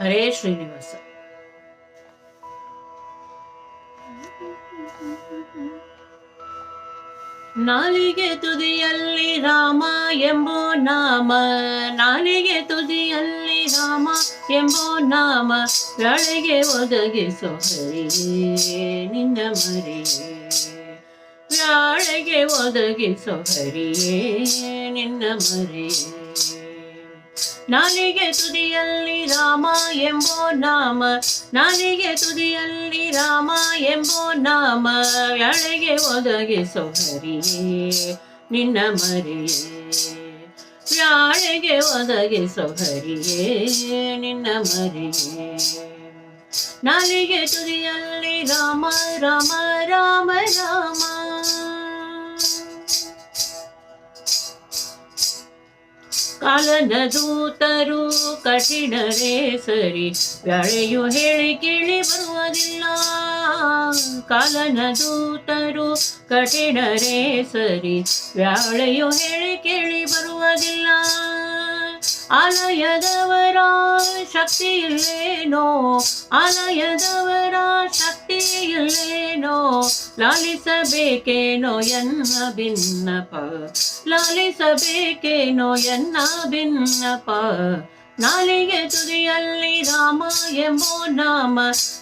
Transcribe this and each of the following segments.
ಹರೇ ಶ್ರೀನಿವಾಸ. ನಾಲಿಗೆ ತುದಿಯಲ್ಲಿ ರಾಮ ಎಂಬೋ ನಾಮ, ನಾಲಿಗೆ ತುದಿಯಲ್ಲಿ ರಾಮ ಎಂಬೋ ನಾಮ ಬೆಳಗ್ಗೆ ಒದಗಿಸೋ ಹರಿಯೇ ನಿನ್ನ ಮರಿಯೇ ವ್ಯಾಳೆಗೆ ಒದಗಿಸೋ ಹರಿಯೇ ನಿನ್ನ ಮರಿಯೇ ನಾಲಿಗೆ ತುದಿಯಲ್ಲಿ ರಾಮ ಎಂಬೋ ನಾಮ ನಾಲಿಗೆ ತುದಿಯಲ್ಲಿ ರಾಮ ಎಂಬೋ ನಾಮ ವ್ಯಾಳೆಗೆ ಒದಗಿಸೋ ಹರಿಯೇ ನಿನ್ನ ಮರಿಯೇ. ವ್ಯಾಳೆಗೆ ಒದಗಿಸೋ ಹರಿಯೇ ನಿನ್ನ ಮರಿಯೇ. ನಾಲಿಗೆ ತುದಿಯಲ್ಲಿ ರಾಮ ರಾಮ ರಾಮ ರಾಮ ಕಾಲನ ದೂತರು ಕಠಿಣರೇ ಸರಿ. ವ್ಯಾಳೆಯು ಹೇಳಿ ಕೇಳಿ ಬರುವುದಿಲ್ಲ. ಕಾಲನ ದೂತರು ಕಠಿಣರೇ ಸರಿ. ವ್ಯಾಳೆಯು ಹೇಳಿ ಕೇಳಿ ಬರುವುದಿಲ್ಲ. ಆಲಯದವರ ಶಕ್ತಿ ಇಲ್ಲೇನೋ ಆಲಯದವರ ಶಕ್ತಿ ಇಲ್ಲೇನೋ ಲಾಲಿಸಬೇಕೇನೋ ಎನ್ನ ಭಿನ್ನಪ, ಲಾಲಿಸಬೇಕೇನೋ ಎನ್ನ ಭಿನ್ನಪ. ನಾಲಿಗೆ ತುದಿಯಲ್ಲಿ ರಾಮ ಎಂಬೋ ನಾಮ,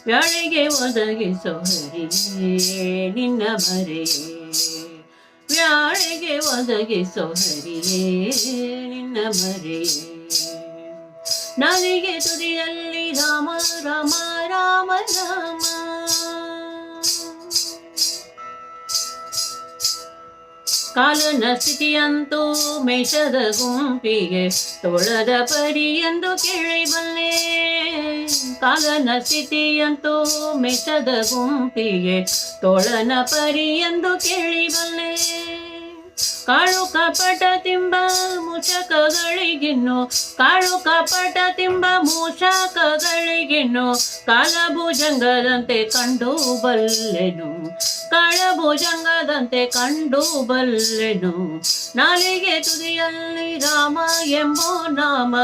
ವ್ಯಾಳಿಗೆ ಒದಗಿಸೋ ಹರಿಯೇ ನಿನ್ನ ಮರೆಯೇ. ವ್ಯಾಳಿಗೆ ಒದಗಿಸೋ ಹರಿಯೇ ನಿನ್ನ ಮರೆಯೇ. ನಾಲಿಗೆ ತುದಿಯಲ್ಲಿ ರಾಮ ರಾಮ ರಾಮ ರಾಮ. ಕಾಲನ ಸ್ಥಿತಿಯಂತೂ ಮೇಷದ ಗುಂಪಿಗೆ, ತೋಳದ ಪರಿ ಎಂದು ಕೇಳಿಬಲ್ಲೆ ಕಾಲನ ಸ್ಥಿತಿಯಂತೂ ಮೇಷದ ಗುಂಪಿಗೆ, ತೋಳನ ಪರಿ ಎಂದು ಕೇಳಿಬಲ್ಲೆ ಕಾಳು ಕಪಟ ತಿಂಬ ಮುಷಕಗಳಿಗಿನ್ನು ಕಾಳು ಕಪಟ ತಿಂಬ ಮೂಷಕಗಳಿಗಿನ್ನು ಕಾಲಭುಜಂಗದಂತೆ ಕಂಡು ಬಲ್ಲೆನು, ಕಾಳಭುಜಂಗದಂತೆ ಕಂಡು ಬಲ್ಲೆನು. ನಾಲಿಗೆ ತುದಿಯಲ್ಲಿ ರಾಮ ಎಂಬೋ ನಾಮ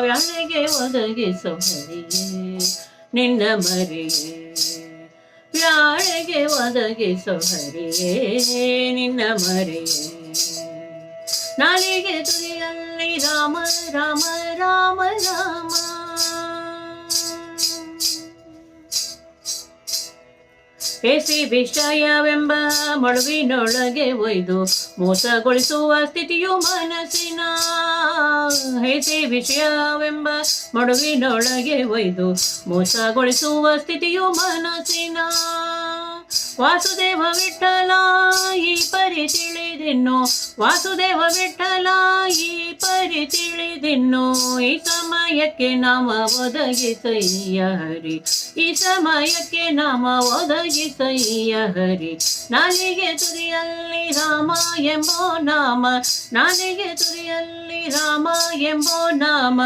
ವ್ಯಾಳಿಗೆ ಒದಗಿಸೋ ನಿನ್ನ ಮರಿಯೇ. ವ್ಯಾಳೆಗೆ ಒದಗಿಸೋ ಹರಿಯೇ, ನಿನ್ನ ಮರೆಯೇ. ನಾಲಿಗೆ ತುದಿಯಲ್ಲಿ ರಾಮ ರಾಮ ರಾಮ ರಾಮ. ಎಸಿ ವಿಷಯವೆಂಬ ಮಳುವಿನೊಳಗೆ ಒಯ್ದು ಮೋಸಗೊಳಿಸುವ ಸ್ಥಿತಿಯು ಮನಸ್ಸಿನ. ಹೇಸಿ ವಿಷಯವೆಂಬ ಮಡುವಿನೊಳಗೆ ಒಯ್ದು ಮೋಸಗೊಳಿಸುವ ಸ್ಥಿತಿಯು ಮನಸ್ಸಿನ. ವಾಸುದೇವ ವಿಠಲ ಈ ಪರಿ ತಿಳಿದಿನ್ನು ವಾಸುದೇವ ವಿಠಲ ಈ ಪರಿ ತಿಳಿದಿನ್ನು ಈ ಸಮಯಕ್ಕೆ ನಮ ಒದಗಿಸಯ್ಯ ಹರಿ, ಈ ಸಮಯಕ್ಕೆ ನಮ ಒದಗಿಸಯ್ಯ ಹರಿ. ನಾಲಿಗೆ ತುರಿಯಲ್ಲಿ ರಾಮ ಎಂಬೋ ನಾಮ, ನಾಲಿಗೆ ತುರಿಯಲ್ಲಿ ರಾಮ ಎಂಬೋ ನಾಮ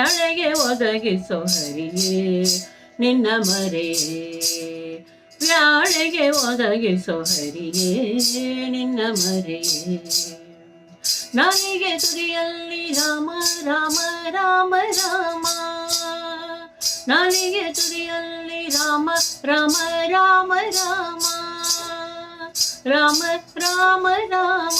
ಅಳೆಗೆ ಒದಗಿಸೋ ಹರಿಯೇ ನಿನ್ನ ಮರೆಯೇ ವ್ಯಾಳೆಗೆ ಒದಗಿಸೋ ಹರಿಯೇ ನಿನ್ನ ಮರೆಯೇ ನಾಯಿಗೆ ತುದಿಯಲ್ಲಿ ರಾಮ ರಾಮ ರಾಮ ರಾಮ ನಾಯಿಗೆ ತುದಿಯಲ್ಲಿ ರಾಮ ರಾಮ ರಾಮ ರಾಮ ರಾಮ ರಾಮ ರಾಮ